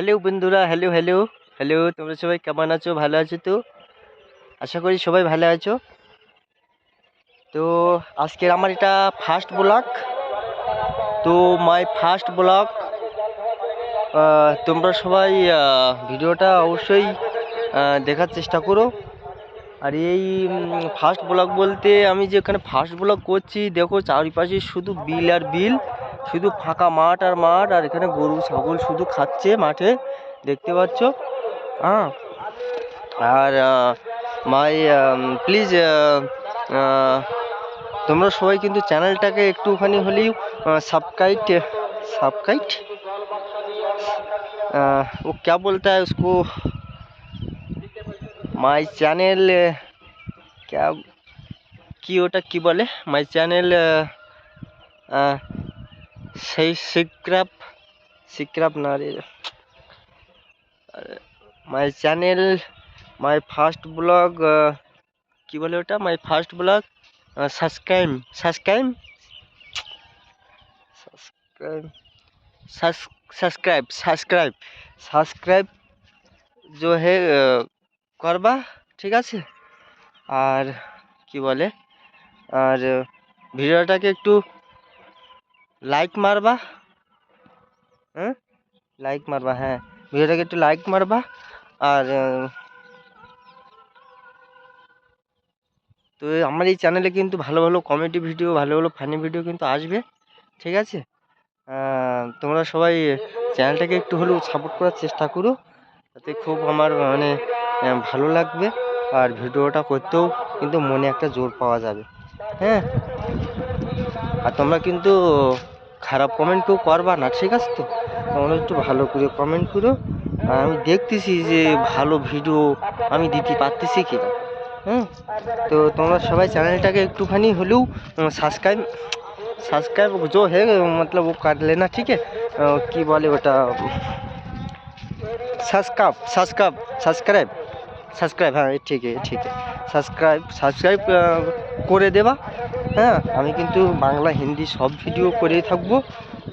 Hello বন্ধুরা hello hello hello তোমরা সবাই কেমন আছো? ভালো আছো তো? আশা করি সবাই ভালো আছো। তো আজকের আমার এটা ফার্স্ট ব্লগ তো মাই ফার্স্ট ব্লগ তোমরা সবাই ভিডিওটা অবশ্যই দেখার চেষ্টা করো। আর এই ফার্স্ট ব্লগ বলতে আমি যেখানে ফার্স্ট ব্লগ করছি, দেখো চারিপাশে শুধু বিল আর বিল শুধু ফাঁকা মাঠ আর মাঠ আর এখানে গরু ছাগল শুধু খাচ্ছে মাঠে দেখতে পাচ্ছ হ্যাঁ আর মাই প্লিজ তোমরা সবাই কিন্তু চ্যানেলটাকে একটুখানি হলেও সাবস্ক্রাইব সাবস্ক্রাইব वो क्या बोलता है उसको মাই চ্যানেল क्या কি ওটা কি বলে মাই চ্যানেল সেই সিক্রাপ সিক্রাপ না রে my channel my first blog কি বলে ওটা my first blog subscribe subscribe subscribe subscribe subscribe subscribe जो है আহ, করবা ঠিক আছে আর কি বলে আর আহ, ভিডিওটাকে একটু লাইক মারবা? হ্যাঁ? লাইক মারবা হ্যাঁ। ভিডিওটাকে একটু লাইক মারবা। আর তো আমার এই চ্যানেলে কিন্তু ভালো ভালো কমেডি ভিডিও ভালো ভালো ফানি ভিডিও কিন্তু আসবে। ঠিক আছে? তোমরা সবাই চ্যানেলটাকে একটু হলেও সাপোর্ট করার চেষ্টা করো। তাতে খুব আমার মানে ভালো লাগবে। আর ভিডিওটা করতেও কিন্তু মনে একটা জোর পাওয়া যাবে। হ্যাঁ? আর তোমরা কিন্তু খারাপ কমেন্ট কেউ করবা না ঠিক আছে তো তোমরা একটু ভালো করে কমেন্ট করো আর আমি দেখতেছি যে ভালো ভিডিও আমি দিতে পারতেছি কিনা হুম তো তোমরা সবাই চ্যানেলটাকে একটুখানি হলেও সাবস্ক্রাইব सब्सक्राइब जो है मतलब वो कर लेना ठीक है अ, की बोले ওটা सब्सक्राइब सब्सक्राइब सब्सक्राइब সাবস্ক্রাইব হ্যাঁ ঠিক আছে ঠিক আছে সাবস্ক্রাইব সাবস্ক্রাইব করে দেবা। হ্যাঁ আমি কিন্তু বাংলা, হিন্দি সব ভিডিও করেই থাকব।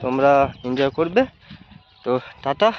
তোমরা এনজয় করবে। তো টাটা।